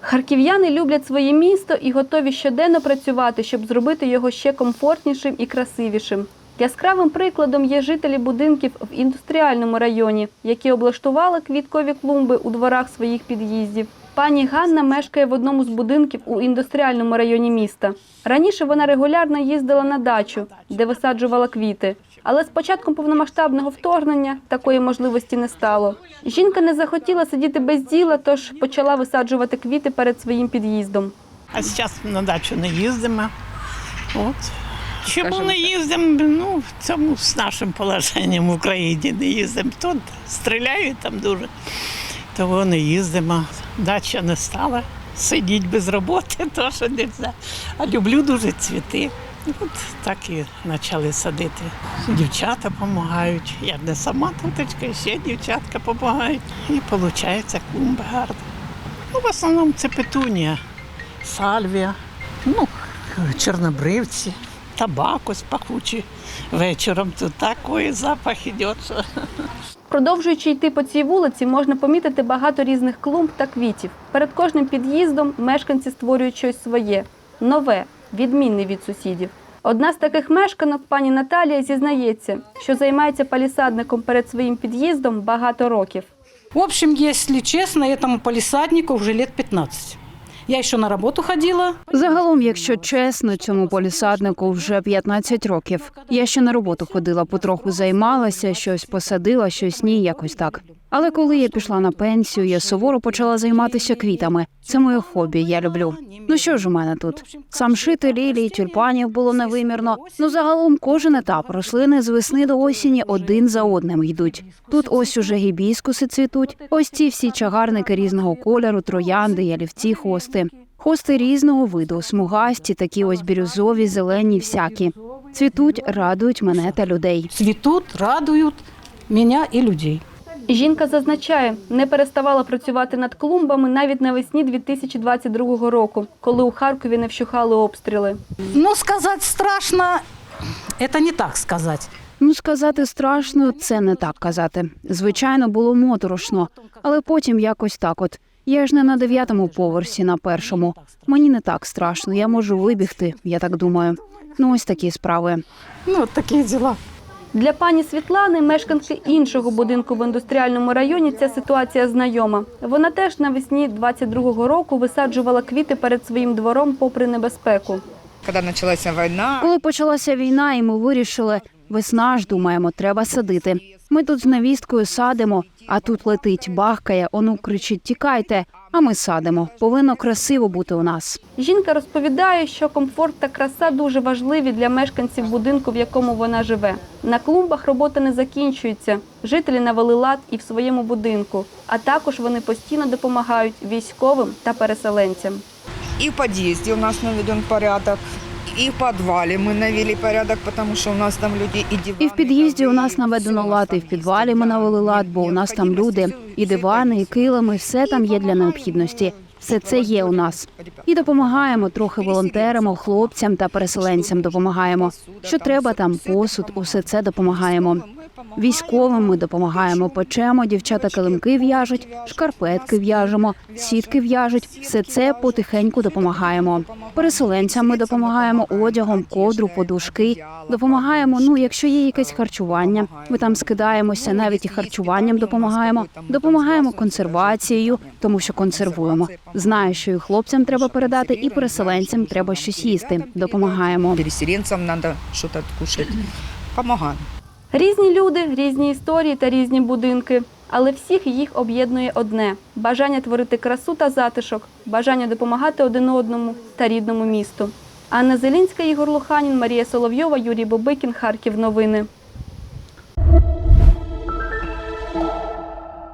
Харків'яни люблять своє місто і готові щоденно працювати, щоб зробити його ще комфортнішим і красивішим. Яскравим прикладом є жителі будинків в індустріальному районі, які облаштували квіткові клумби у дворах своїх під'їздів. Пані Ганна мешкає в одному з будинків у індустріальному районі міста. Раніше вона регулярно їздила на дачу, де висаджувала квіти. Але з початком повномасштабного вторгнення такої можливості не стало. Жінка не захотіла сидіти без діла, тож почала висаджувати квіти перед своїм під'їздом. А зараз на дачу не їздимо. От. Чому не їздимо? Ну, в цьому з нашим положенням в Україні не їздимо. Тут стріляють там дуже. Того не їздимо. Дача не стала. Сидіть без роботи, то що не можна. А люблю дуже цвіти. От так і почали садити. Дівчата допомагають. Я не сама туточка, ще дівчатка допомагають. І виходить клумба гарна. Ну, в основному це петунія, сальвія, ну, чорнобривці, табак ось пахучий. Вечором тут такий запах іде. Продовжуючи йти по цій вулиці, можна помітити багато різних клумб та квітів. Перед кожним під'їздом мешканці створюють щось своє, нове, відмінне від сусідів. Одна з таких мешканок, пані Наталія, зізнається, що займається палісадником перед своїм під'їздом багато років. В общем, если честно, этому полисаднику уже лет 15. Я еще на работу ходила. Загалом, якщо чесно, цьому полісаднику вже 15 років. Я ще на роботу ходила, потроху займалася, щось посадила, щось ні, якось так. Але коли я пішла на пенсію, я суворо почала займатися квітами. Це моє хобі, я люблю. Ну що ж у мене тут? Сам шити лілії, тюльпанів було невимірно. Ну загалом кожен етап рослини з весни до осені один за одним йдуть. Тут ось уже гібіскуси цвітуть. Ось ці всі чагарники різного кольору, троянди, ялівці, хости. Хости різного виду, смугасті, такі ось бірюзові, зелені, всякі. Цвітуть, радують мене та людей. Цветут, радуют меня и людей. Жінка зазначає, не переставала працювати над клумбами навіть навесні 2022 року, коли у Харкові не вщухали обстріли. Ну, сказать страшно, это не так сказать. Ну, сказати страшно, це не так казати. Звичайно, було моторошно, але потім якось так. От я ж не на дев'ятому поверсі, на першому. Мені не так страшно. Я можу вибігти, я так думаю. Ну, ось такі справи. Ну, вот такие дела. Для пані Світлани, мешканки іншого будинку в індустріальному районі, ця ситуація знайома. Вона теж навесні 22-го року висаджувала квіти перед своїм двором попри небезпеку. Когда началась война, Коли почалася війна, і ми вирішили, весна ж думаємо, треба садити. Ми тут з навісткою садимо, а тут летить, бахкає, онук кричить: тікайте. А ми садимо. Повинно красиво бути у нас. Жінка розповідає, що комфорт та краса дуже важливі для мешканців будинку, в якому вона живе. На клумбах робота не закінчується. Жителі навели лад і в своєму будинку, а також вони постійно допомагають військовим та переселенцям. І в під'їзді у нас наведен порядок, и в подвале мы навели порядок, потому что у нас там люди и диваны. І в під'їзді у нас ковры, наведено всё у лад, і там в підвалі ми есть. навели лад, бо у нас там люди, і дивани, і килими, все там є для необхідності. Все це є у нас. І допомагаємо трохи волонтерам, хлопцям та переселенцям. Допомагаємо. Що треба там, посуд, усе це допомагаємо. Військовим ми допомагаємо, печемо, дівчата килимки в'яжуть, шкарпетки в'яжемо, сітки в'яжуть. Все це потихеньку допомагаємо. Переселенцям ми допомагаємо одягом, кодру, подушки. Допомагаємо. Ну, якщо є якесь харчування, ми там скидаємося, навіть і харчуванням допомагаємо. Допомагаємо консервацією, тому що консервуємо. Знаю, що і хлопцям треба передати, і переселенцям треба щось їсти. Допомагаємо. Переселенцам надо что-то кушать. Помогаем. Різні люди, різні історії та різні будинки. Але всіх їх об'єднує одне бажання творити красу та затишок, бажання допомагати один одному та рідному місту. Анна Зелінська, Ігор Луханін, Марія Соловйова, Юрій Бобикін, Харків. Новини.